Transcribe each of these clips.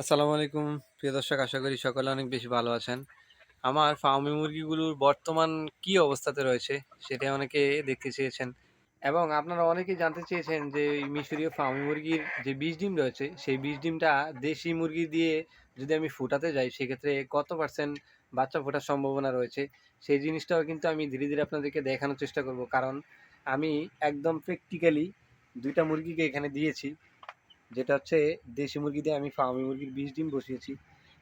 আসসালামু আলাইকুম। প্রিয় দর্শক, আশা করি সকলে অনেক বেশি ভালো আছেন। আমার ফার্মি মুরগিগুলোর বর্তমান কি অবস্থাতে রয়েছে সেটা অনেকে দেখতে চেয়েছেন এবং আপনারা অনেকেই জানতে চেয়েছেন যে মিশরীয় ফার্মি মুরগির যে বীজ ডিম রয়েছে, সেই বীজ ডিমটা দেশি মুরগি দিয়ে যদি আমি ফুটাতে যাই, সেক্ষেত্রে কত পার্সেন্ট বাচ্চা ফোটার সম্ভাবনা রয়েছে? সেই জিনিসটাও কিন্তু আমি ধীরে ধীরে আপনাদেরকে দেখানোর চেষ্টা করব। কারণ আমি একদম প্র্যাকটিক্যালি দুইটা মুরগিকে এখানে দিয়েছি। যেটা হচ্ছে দেশি মুরগি দিয়ে আমি ফার্মি মুরগির বিশ ডিম বসিয়েছি।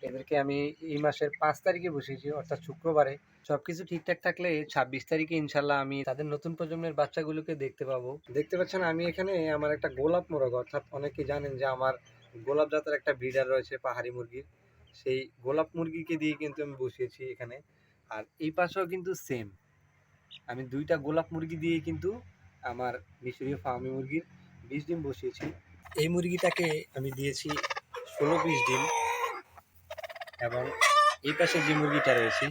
এদেরকে আমি এই মাসের পাঁচ তারিখে বসিয়েছি, অর্থাৎ শুক্রবারে। সবকিছু ঠিকঠাক থাকলে ছাব্বিশ তারিখে ইনশাল্লাহ আমি তাদের নতুন প্রজন্মের বাচ্চাগুলোকে দেখতে পাবো। দেখতে পাচ্ছেন, আমি এখানে আমার একটা গোলাপ মোরগ, অর্থাৎ অনেকে জানেন যে আমার গোলাপ জাতের একটা ব্রিডার রয়েছে পাহাড়ি মুরগির। সেই গোলাপ মুরগিকে দিয়ে কিন্তু আমি বসিয়েছি এখানে। আর এই পাশেও কিন্তু সেম আমি দুইটা গোলাপ মুরগি দিয়ে কিন্তু আমার মিশরীয় ফার্মি মুরগির বিশ ডিম বসিয়েছি। এই মুরগিটাকে আমি দিয়েছি ষোলো পিস ডিম এবং এই পাশে যে মুরগিটা রয়েছে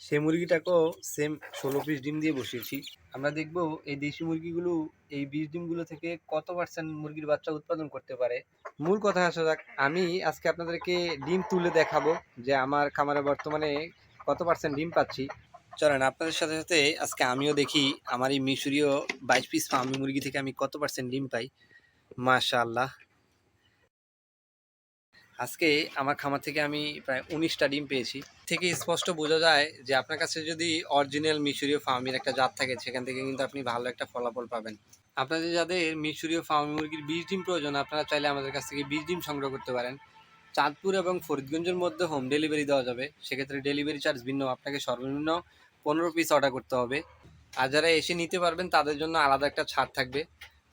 সেই মুরগিটাকেও সেম ষোলো পিস ডিম দিয়ে বসিয়েছি। আমরা দেখব এই দেশি মুরগিগুলো এই বিশ ডিমগুলো থেকে কত পার্সেন্ট মুরগির বাচ্চা উৎপাদন করতে পারে? মূল কথা আসা যাক, আমি আজকে আপনাদেরকে ডিম তুলে দেখাবো যে আমার খামারে বর্তমানে কত পার্সেন্ট ডিম পাচ্ছি। চলেন, আপনাদের সাথে সাথে আজকে আমিও দেখি আমার এই মিশরীয় বাইশ পিস ফার্মি মুরগি থেকে আমি কত পার্সেন্ট ডিম পাই। মাশাআল্লাহ। আজকে আমার খামার থেকে আমি প্রায় উনিশটা ডিম পেয়েছি। থেকে স্পষ্ট বোঝা যায় যে আপনার কাছে যদি অরিজিনাল মিশরীয় ফার্মের একটা জাত থাকে, সেখান থেকে কিন্তু আপনি ভালো একটা ফলাফল পাবেন। আপনাদের যাদের মিশরীয় ফার্মি মুরগির বীজ ডিম প্রয়োজন, আপনারা চাইলে আমাদের কাছ থেকে বীজ ডিম সংগ্রহ করতে পারেন। চাঁদপুর এবং ফরিদগঞ্জের মধ্যে হোম ডেলিভারি দেওয়া যাবে। সেক্ষেত্রে ডেলিভারি চার্জ ভিন্ন, আপনাকে সর্বনিম্ন পনেরো পিস অর্ডার করতে হবে। আর যারা এসে নিতে পারবেন, তাদের জন্য আলাদা একটা ছাড় থাকবে।